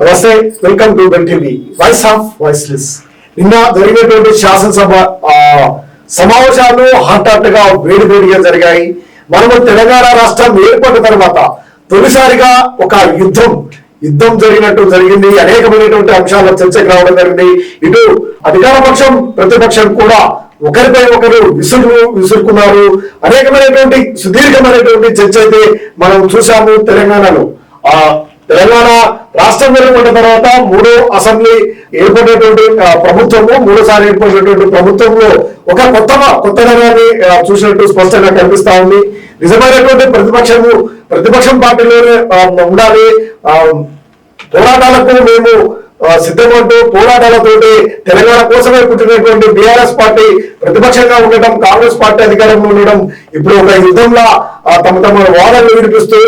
నమస్తే welcome to బెన్ TV. Voice of voiceless నిన్న జరిగినటువంటి శాసనసభ ఆ, సమావేశాలు హాట్ హాట్గా వేడి వేడిగా జరిగాయి. మనము తెలంగాణ రాష్ట్రం ఏర్పడిన తర్వాత తొలిసారిగా ఒక యుద్ధం యుద్ధం జరిగినట్టు జరిగింది. అనేకమైనటువంటి అంశాల చర్చకు రావడం జరిగింది. ఇటు అధికార పక్షం ప్రతిపక్షం కూడా ఒకరిపై ఒకరు విసురు విసురుకున్నారు. అనేకమైనటువంటి సుదీర్ఘమైనటువంటి చర్చ అయితే మనం చూసాము తెలంగాణలో. ఆ తెలంగాణ రాష్ట్రం ఏర్పడిన తర్వాత మూడో అసెంబ్లీ ఏర్పడినటువంటి ప్రభుత్వము మూడోసారి ఏర్పడినటువంటి ప్రభుత్వంలో ఒక కొత్త కొత్త రంగాన్ని చూసినట్టు స్పష్టంగా కనిపిస్తా ఉంది. నిజమైనటువంటి ప్రతిపక్షము ప్రతిపక్షం పార్టీలోనే ఉండాలి. పోరాటాలకు మేము సిద్ధమంటూ పోరాటాలతోటి తెలంగాణ కోసమే పుట్టినటువంటి బీఆర్ఎస్ పార్టీ ప్రతిపక్షంగా ఉండటం కాంగ్రెస్ పార్టీ అధికారంలో ఉండడం ఇప్పుడు ఒక యుద్ధంలా తమ తమ వాదనలు వినిపిస్తూ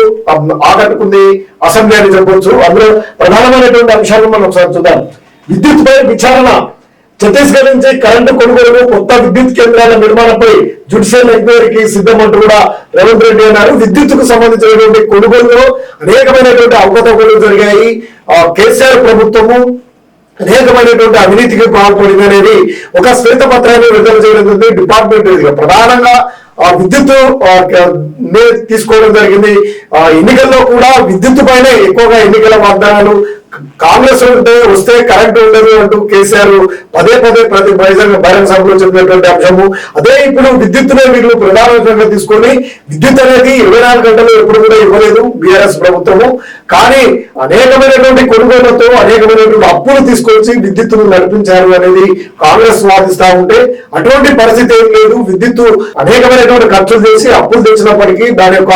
ఆకట్టుకుంది అసెంబ్లీ అని చెప్పవచ్చు అందులో ప్రధానమైనటువంటి అంశాలను మనం ఒకసారి చూద్దాం. విద్యుత్ పై విచారణ. ఛత్తీస్గఢ్ నుంచి కరెంటు కొనుగోలు కొత్త విద్యుత్ కేంద్రాల నిర్మాణంపై జుడిషియల్ ఎంక్వైరీకి సిద్ధమంటూ కూడా రేవంత్ రెడ్డి అన్నారు. విద్యుత్తుకు సంబంధించినటువంటి కొనుగోలులో అనేకమైనటువంటి అవకతవకలు జరిగాయి. ఆ, కేసీఆర్ ప్రభుత్వము అనేకమైనటువంటి అవినీతికి పాల్పడింది అనేది ఒక శ్వేత పత్రాన్ని విడుదల చేయడం జరిగింది. డిపార్ట్మెంట్ ప్రధానంగా ఆ విద్యుత్ తీసుకోవడం జరిగింది. ఆ, ఎన్నికల్లో కూడా విద్యుత్ పైనే ఎక్కువగా ఎన్నికల వాగ్దానాలు కాంగ్రెస్ ఉంటే వస్తే కరెంట్ ఉండదు అంటూ కేసీఆర్ పదే పదే ప్రతి బహిరంగ బహిరంగ సభలో చెప్పినటువంటి అంశము. అదే ఇప్పుడు విద్యుత్తునే వీళ్ళు ప్రధానంగా తీసుకొని విద్యుత్ అనేది ఇరవై నాలుగు గంటలు ఎప్పుడు కూడా ఇవ్వలేదు బీఆర్ఎస్ ప్రభుత్వము. కానీ అనేకమైనటువంటి కొనుగోళ్ళతో అనేకమైనటువంటి అప్పులు తీసుకొచ్చి విద్యుత్తును నడిపించారు అనేది కాంగ్రెస్ వాదిస్తా ఉంటే అటువంటి పరిస్థితి ఏం లేదు. విద్యుత్ అనేకమైనటువంటి ఖర్చులు చేసి అప్పులు తెచ్చినప్పటికీ దాని యొక్క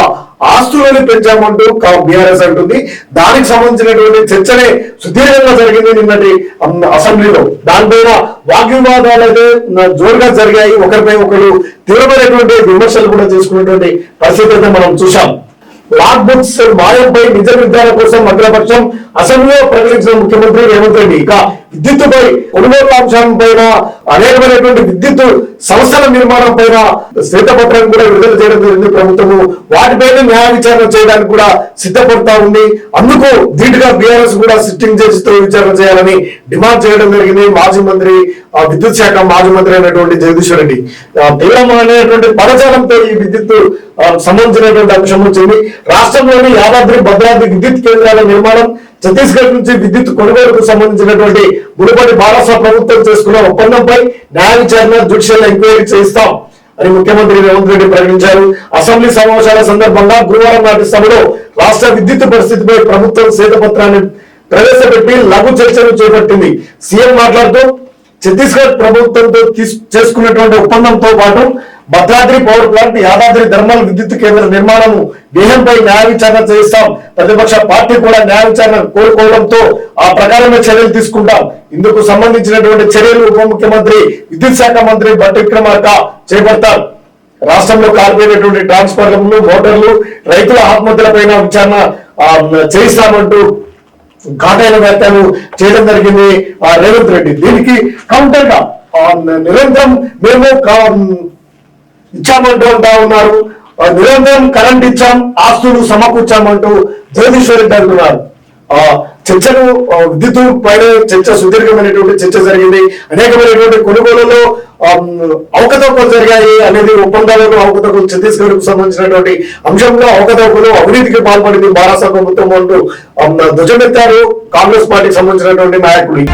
ఆస్తులను పెంచామంటూ బీఆర్ఎస్ అంటుంది. దానికి సంబంధించినటువంటి చర్చనే సుదీర్ఘంగా జరిగింది నిన్నటి అసెంబ్లీలో. దానిపైన వాగ్వివాదాలు అయితే జోరుగా జరిగాయి. ఒకరిపై ఒకరు తీవ్రమైనటువంటి విమర్శలు కూడా చేసుకున్నటువంటి పరిస్థితి అయితే మనం చూసాం లాక్ బుక్స్ మాయంపై నిజ నిర్ధారణ కోసం అగ్రపక్షం అసెంబ్లీలో ప్రకటించిన ముఖ్యమంత్రి రేవంత్ రెడ్డి. ఇక విద్యుత్తుపై కొనుగోలు అంశం పైన అనేకమైనటువంటి విద్యుత్ సంస్థల నిర్మాణం పైన శ్వేతపత్రం కూడా విడుదల చేయడం జరిగింది ప్రభుత్వము. వాటిపైన న్యాయ విచారణ చేయడానికి కూడా సిద్ధపడతా ఉంది. అందుకు ధీటుగా బీఆర్ఎస్ కూడా సిట్టింగ్ చేస్తూ విచారణ చేయాలని డిమాండ్ చేయడం జరిగింది. మాజీ మంత్రి ఆ, విద్యుత్ శాఖ మాజీ మంత్రి అయినటువంటి జగదీశ్వర్ రెడ్డి. తీవ్రమైనటువంటి పదజాలంతో ఈ విద్యుత్ సంబంధించినటువంటి అంశం వచ్చింది రాష్ట్రంలోని యాదాద్రి భద్రాద్రి విద్యుత్ కేంద్రాల నిర్మాణం ఛత్తీస్గఢ్ నుంచి విద్యుత్ కొనుగోలుకు సంబంధించినటువంటి మునుపటి భారత ప్రభుత్వం చేసుకున్న ఒప్పందంపై న్యాయ విచారణ జుడిషియల్ ఎంక్వైరీ చేస్తాం అని ముఖ్యమంత్రి రేవంత్ రెడ్డి ప్రకటించారు. అసెంబ్లీ సమావేశాల సందర్భంగా గురువారం నాటి సభలో రాష్ట్ర విద్యుత్ పరిస్థితిపై ప్రభుత్వం శ్వేతపత్రాన్ని ప్రవేశపెట్టి లఘు చర్చలు చేపట్టింది. సీఎం మాట్లాడుతూ ఛత్తీస్గఢ్ ప్రభుత్వంతో చేసుకున్నటువంటి ఒప్పందంతో పాటు Bhadradri power plant Yadadri thermal విద్యుత్ కేంద్ర నిర్మాణం వ్యయంపై న్యాయ విచారణ చేయిస్తాం. ప్రతిపక్ష పార్టీ కూడా న్యాయ విచారణ కోరుకోవడంతో ఆ ప్రకారమే చర్యలు తీసుకుంటాం. ఇందుకు సంబంధించినటువంటి చర్యలు ఉప ముఖ్యమంత్రి విద్యుత్ శాఖ మంత్రి బట్టి విక్రమార్క చేపడతారు. రాష్ట్రంలో కాలిపోయినటువంటి ట్రాన్స్ఫార్మర్లు మోటార్లు రైతుల ఆత్మహత్యలపైన విచారణ చేయిస్తామంటూ ఘాటైన వ్యాఖ్యలు చేయడం జరిగింది ఆ, రేవంత్ రెడ్డి. దీనికి కౌంటర్గా నిరంతరం మేము కా- ఇచ్చామంటూ అంటా ఉన్నారు నిరంతరం కరెంట్ ఇచ్చాం ఆస్తులు సమకూర్చామంటూ జగదీశ్వర్ రెడ్డి అంటున్నారు. ఆ చర్చలు విద్యుత్ పైన చర్చ సుదీర్ఘమైనటువంటి చర్చ జరిగింది. అనేకమైనటువంటి కొనుగోలులో అవకతవకలు జరిగాయి అనేది ఒప్పందాలకు అవకతవకలు ఛత్తీస్గఢ్కు సంబంధించినటువంటి అంశంలో అవకతవకలు అవినీతికి పాల్పడింది భారత ప్రభుత్వం అంటూ ధ్వజమెత్తారు కాంగ్రెస్ పార్టీకి సంబంధించినటువంటి నాయకుడు